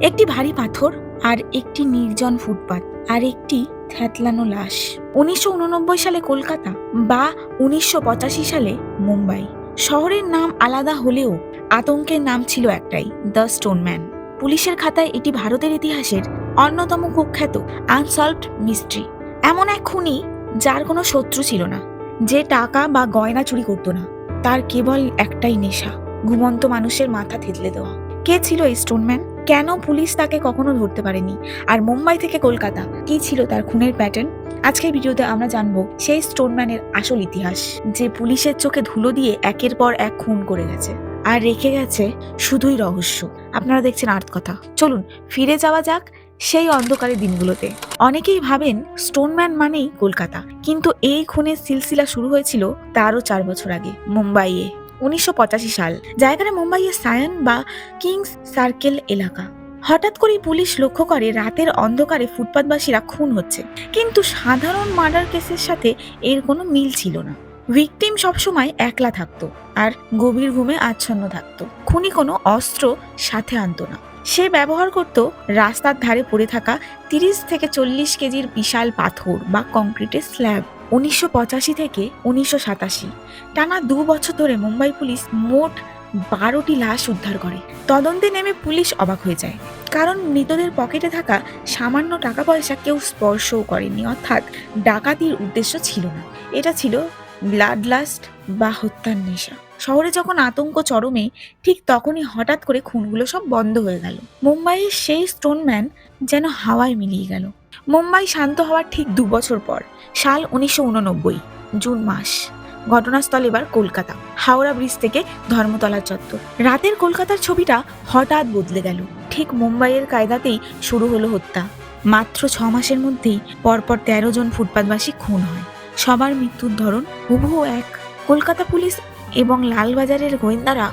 একটি ভারী পাথর আর একটি নির্জন ফুটপাত আর একটি থ্যাতলানো লাশ। উনিশশো উননব্বই সালে কলকাতা বা উনিশশো পঁচাশি সালে মুম্বাই। শহরের নাম আলাদা হলেও আতঙ্কের নাম ছিল একটাই, দ্য স্টোনম্যান পুলিশের খাতায় এটি ভারতের ইতিহাসের অন্যতম কুখ্যাত আনসলভড মিস্ট্রি। এমন এক খুনি যার কোনো শত্রু ছিল না, যে টাকা বা গয়না চুরি করতো না। তার কেবল একটাই নেশা, ঘুমন্ত মানুষের মাথা থেতলে দেওয়া। কে ছিল এই স্টোনম্যান কেন পুলিশ তাকে কখনো ধরতে পারেনি? আর মুম্বাই থেকে কলকাতা, কি ছিল তার খুনের প্যাটার্ন আজকের ভিডিওতে আমরা জানব সেই স্টোনম্যানের আসল ইতিহাস, যে পুলিশের চোখে ধুলো দিয়ে একের পর এক খুন করে গেছে। আর রেখে গেছে শুধুই রহস্য। আপনারা দেখছেন আর্থ কথা। চলুন, ফিরে যাওয়া যাক সেই অন্ধকারের দিনগুলোতে। অনেকেই ভাবেন স্টোনম্যান মানেই কলকাতা, কিন্তু এই খুনের সিলসিলা শুরু হয়েছিল তারও চার বছর আগে, মুম্বাইয়ে। উনিশশো পঁচাশি সাল, জায়গাটা মুম্বাইয়ের সায়ন বা কিংস সার্কেল এলাকা। হঠাৎ করেই পুলিশ লক্ষ্য করে রাতের অন্ধকারে ফুটপাতবাসীরা খুন হচ্ছে। কিন্তু সাধারণ মার্ডার কেসের সাথে এর কোনো মিল ছিল না। ভিকটিম সবসময় একলা থাকতো আর গভীর ঘুমে আচ্ছন্ন থাকতো। খুনি কোনো অস্ত্র সাথে আনতো না। সে ব্যবহার করত রাস্তার ধারে পড়ে থাকা তিরিশ থেকে চল্লিশ কেজির বিশাল পাথর বা কংক্রিটের স্ল্যাব। উনিশশো পঁচাশি থেকে উনিশশো সাতাশি। টানা দু বছর ধরে মুম্বাই পুলিশ মোট বারোটি লাশ উদ্ধার করে। তদন্তে নেমে পুলিশ অবাক হয়ে যায়। কারণ মৃতদের পকেটে থাকা সামান্য টাকা পয়সা কেউ স্পর্শও করেনি, অর্থাৎ ডাকাতির উদ্দেশ্য ছিল না। এটা ছিল ব্লাড লাস্ট বা হত্যার নেশা। শহরে যখন আতঙ্ক চরমে, ঠিক তখনই হঠাৎ করে খুনগুলো সব বন্ধ হয়ে গেল। মুম্বাইয়ের সেই স্টোনম্যান যেন হাওয়ায় মিলিয়ে গেল। মুম্বাই শান্ত হওয়ার ঠিক দু বছর পর, সাল উনিশশো উননব্বই, জুন মাস। ঘটনাস্থল এবার কলকাতা, হাওড়া ব্রিজ থেকে ধর্মতলা চত্বর। রাতের কলকাতার ছবিটা হঠাৎ বদলে গেল। ঠিক মুম্বাইয়ের কায়দাতেই শুরু হলো হত্যা। মাত্র ছ মাসের মধ্যেই পরপর তেরো জন ফুটপাতবাসী খুন হয়। সবার মৃত্যুর ধরন হুবহু এক। কলকাতা পুলিশ এবং লালবাজারের গোয়েন্দারা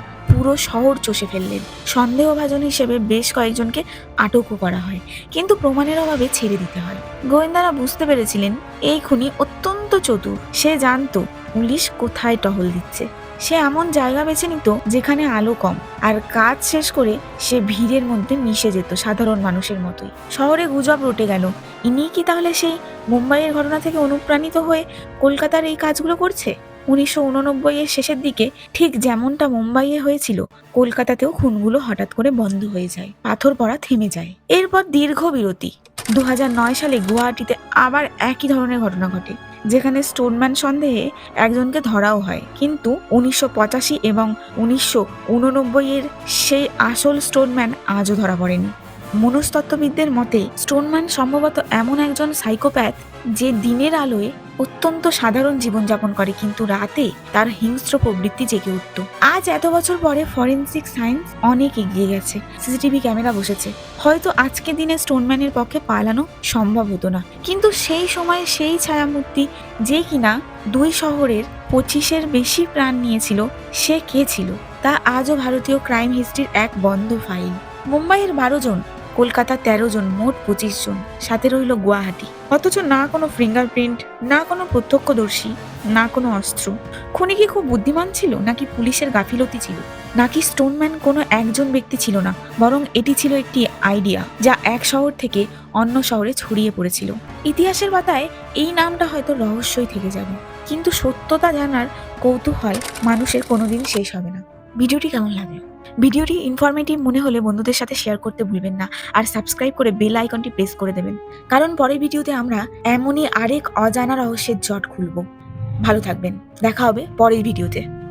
পুরো শহর চষে ফেললেন। সন্দেহভাজন হিসেবে বেশ কয়েকজনকে আটকও করা হয়, কিন্তু প্রমাণের অভাবে ছেড়ে দিতে হয়। গোয়েন্দারা বুঝতে পেরেছিলেন, এই খুনি অত্যন্ত চতুর। সে জানতো পুলিশ কোথায় টহল দিচ্ছে। সে এমন জায়গা বেছে নিত যেখানে আলো কম, আর কাজ শেষ করে সে ভিড়ের মধ্যে মিশে যেত সাধারণ মানুষের মতোই। শহরে গুজব রটে গেল। ইনি কি তাহলে সেই মুম্বাইয়ের ঘটনা থেকে অনুপ্রাণিত হয়ে কলকাতার এই কাজগুলো করছে? উনিশশো উননব্বই এর শেষের দিকে ঠিক যেমনটা মুম্বাইয়ে হয়েছিল, কলকাতাতেও খুনগুলো হঠাৎ করে বন্ধ হয়ে যায়, পাথর পড়া থেমে যায়। এরপর দীর্ঘ বিরতি। দু সালে গুয়াহাটিতে আবার একই ধরনের ঘটনা ঘটে, যেখানে স্টোনম্যান সন্দেহে একজনকে ধরাও হয়। কিন্তু উনিশশো পঁচাশি এবং উনিশশো উননব্বই এর সেই আসল স্টোনম্যান আজও ধরা পড়েনি। মনস্তত্ত্ববিদদের মতে, স্টোনম্যান সম্ভবত এমন একজন সাইকোপ্যাথ যে দিনের আলোয় অত্যন্ত সাধারণ জীবনযাপন করে, কিন্তু রাতে তার হিংস্র প্রবৃত্তি জেগে উঠত। আজ এত বছর পরে ফরেন্সিক সায়েন্স অনেক এগিয়ে গেছে। সিসিটিভি ক্যামেরা বসেছে। হয়তো আজকে দিনে স্টোনম্যানের পক্ষে পালানো সম্ভব হতো না। কিন্তু সেই সময়ে সেই ছায়ামূর্তি যে কিনা দুই শহরের পঁচিশের বেশি প্রাণ নিয়েছিল, সে কে ছিল? তা আজও ভারতীয় ক্রাইম হিস্ট্রির এক বন্ধ ফাইল। মুম্বাইয়ের বারো জন কলকাতার তেরো জন, মোট পঁচিশ জন। সাথে রইল গুয়াহাটি। অথচ না কোনো ফিঙ্গারপ্রিন্ট না কোনো প্রত্যক্ষদর্শী, না কোনো অস্ত্র। খুনি কি খুব বুদ্ধিমান ছিল, নাকি পুলিশের গাফিলতি ছিল? নাকি স্টোনম্যান কোনো একজন ব্যক্তি ছিল না, বরং এটি ছিল একটি আইডিয়া যা এক শহর থেকে অন্য শহরে ছড়িয়ে পড়েছিল। ইতিহাসের পাতায় এই নামটা হয়তো রহস্যই থেকে যাবে। কিন্তু সত্যতা জানার কৌতূহল মানুষের কোনোদিন শেষ হবে না। ভিডিওটি কেমন লাগল? ভিডিওটি ইনফরমেটিভ মনে হলে বন্ধুদের সাথে শেয়ার করতে ভুলবেন না আর সাবস্ক্রাইব করে বেল আইকনটি প্রেস করে দেবেন। কারণ পরের ভিডিওতে আমরা এমনই আরেক অজানা রহস্যের জট খুলব। ভালো থাকবেন। দেখা হবে পরের ভিডিওতে।